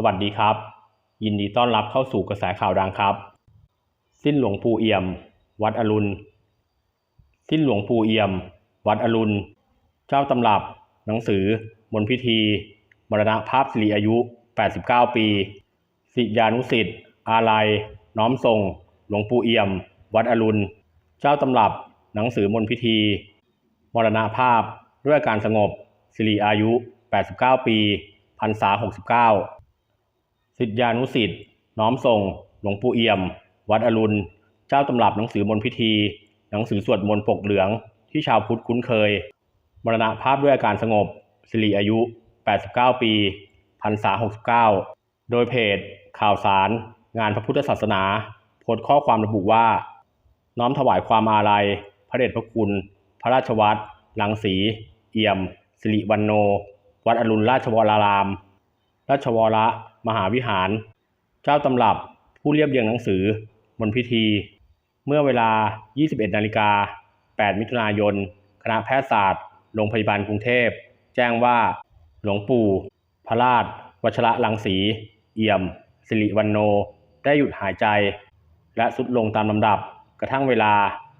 สวัสดีครับ ยินดีต้อนรับเข้าสู่กระแสข่าวดังครับ สิ้นหลวงปู่เอี่ยม วัดอรุณ สิ้นหลวงปู่เอี่ยม วัดอรุณ เจ้าตำรับ หนังสือ มนต์พิธี มรณภาพสิริอายุ 89 ปีศิยานุสิษย์อาลัย น้อมส่งหลวงปู่เอี่ยม วัดอรุณ เจ้าตำรับ หนังสือมนต์พิธี มรณภาพด้วยการสงบ สิริอายุ 89 ปีพรรษา69 ศิษยานุสิษย์น้อมส่งหลวงปู่เอี่ยม วัดอรุณ เจ้าตำรับหนังสือมนต์พิธี หนังสือสวดมนต์ปกเหลือง ที่ชาวพุทธคุ้นเคย มรณภาพด้วยอาการสงบ สิริอายุ 89 ปีพรรษา69 โดยเพจ ข่าวสาร งานพระพุทธศาสนา โพสต์ข้อความระบุว่า น้อมถวายความอาลัย พระเดชพระคุณ พระราชวัตรลังสี เอี่ยม สิริวันโน วัดอรุณราชวราราม ราชวร มหาวิหาร เจ้าตำรับผู้เรียบเรียงหนังสือมนพิธี เมื่อเวลา 21นาฬิกา8มิถุนายน คณะแพทยศาสตร์ โรงพยาบาลกรุงเทพ แจ้งว่า หลวงปู่ พระราชวัชระลังสี เอี่ยม สิริวันโน ได้หยุดหายใจ และสุดลงตามลำดับ กระทั่งเวลา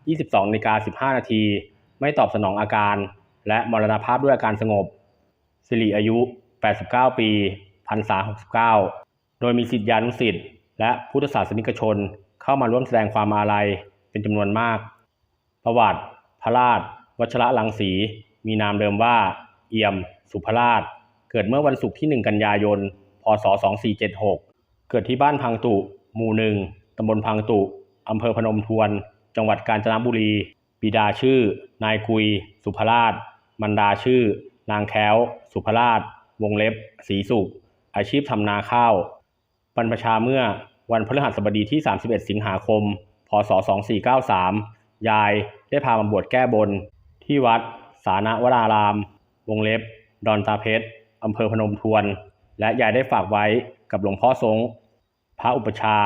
22นาฬิกา15 นาที ไม่ตอบสนองอาการ และมรณภาพด้วยอาการสงบ สิริอายุ 89 ปี พรรษา 69 โดยมีศิษยานุศิษย์และพุทธศาสนิกชนเข้ามาร่วมแสดงความอาลัยเป็นจำนวนมาก ประวัติพระราชวัชระลังสี มีนามเดิมว่า เอี่ยม สุภราช เกิดเมื่อวันศุกร์ที่ 1 กันยายน พศ 2476 เกิดที่บ้านพังตุ หมู่หนึ่งตำบลพังตุ อำเภอพนมทวน จังหวัดกาญจนบุรี บิดาชื่อ นายกุย สุภราชมารดาชื่อ นางแค้ว สุภราช วงเล็บ สีสุข อาชีพทำนาข้าวบรรพชาเมื่อวันพฤหัสบดีที่ 31 สิงหาคม พศ 2493 ยายได้พามาบวชแก้บน ที่วัด สานวราราม วงเล็บ ดอนตาเพชรอำเภอพนมทวน และยายได้ฝากไว้กับหลวงพ่อทรงพระอุปชา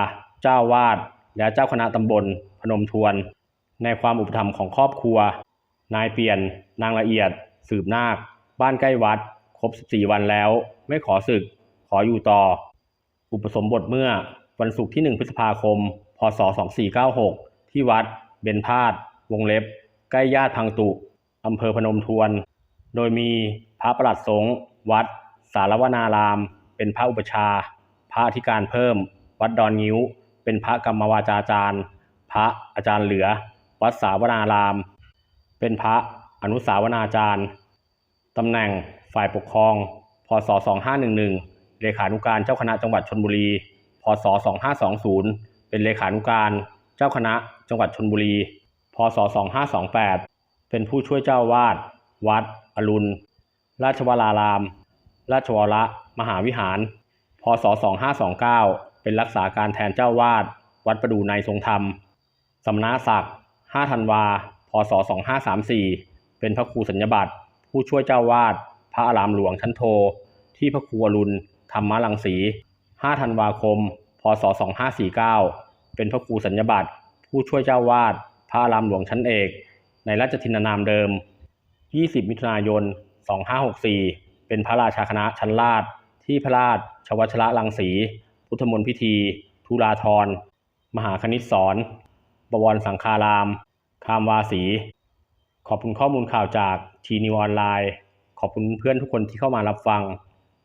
เจ้าวาด และเจ้าคณะตำบล พนมทวน ในความอุปถัมภ์ของครอบครัว นายเปลี่ยน นางละเอียด สืบนาค บ้านใกล้วัด ครบ 14 วันแล้ว ไม่ขอศึก ออยู่ต่อ อุปสมบทเมื่อวันศุกร์ที่ 1 พฤษภาคม พศ 2496 ที่วัดเบญพาดวงเล็บ ใกล้ญาติพังตุอำเภอพนมทวน โดยมีพระประหลัดสงฆ์วัด สารวนาราม เป็นพระอุปชา พระอธิการเพิ่ม วัดดอนงิ้ว เป็นพระกรรมวาจาจารย์ พระอาจารย์เหลือ วัดสาวนาราม เป็นพระอนุสาวนาจารย์ตำแหน่งฝ่ายปกครอง พศ 2511 เลขานุการเจ้าคณะจังหวัดชลบุรี พศ 2520 เป็นเลขานุการเจ้าคณะจังหวัดชลบุรี พศ 2528 เป็นผู้ช่วยเจ้าวาด วัด อรุณ ราชวราราม ราชวรมหาวิหาร พศ 2529 เป็นรักษาการแทนเจ้าวาด วัดประดูในทรงธรรม สำนักศักดิ์ 5 ธันวา พศ 2534 เป็นพระครูสัญญบัตรผู้ช่วยเจ้าวาด พระอารามหลวงชั้นโทที่พระครูอรุณ ธรรมรังสี 5 ธันวาคม พศ 2549 เป็นพระครูสัญญบัตรผู้ช่วยเจ้าวาด พระรามหลวงชั้นเอก ในราชทินนามเดิม 20 มิถุนายน 2564 เป็นพระราชาคณะชั้นราช ที่พระราชชวัชระลังสี พุทธมนต์พิธีทุลาธร มหาคณิตสอนบวรสังฆาราม คามวาสี ขอบคุณข้อมูลข่าวจากทีนิวออนไลน์ ขอบคุณเพื่อนทุกคนที่เข้ามารับฟัง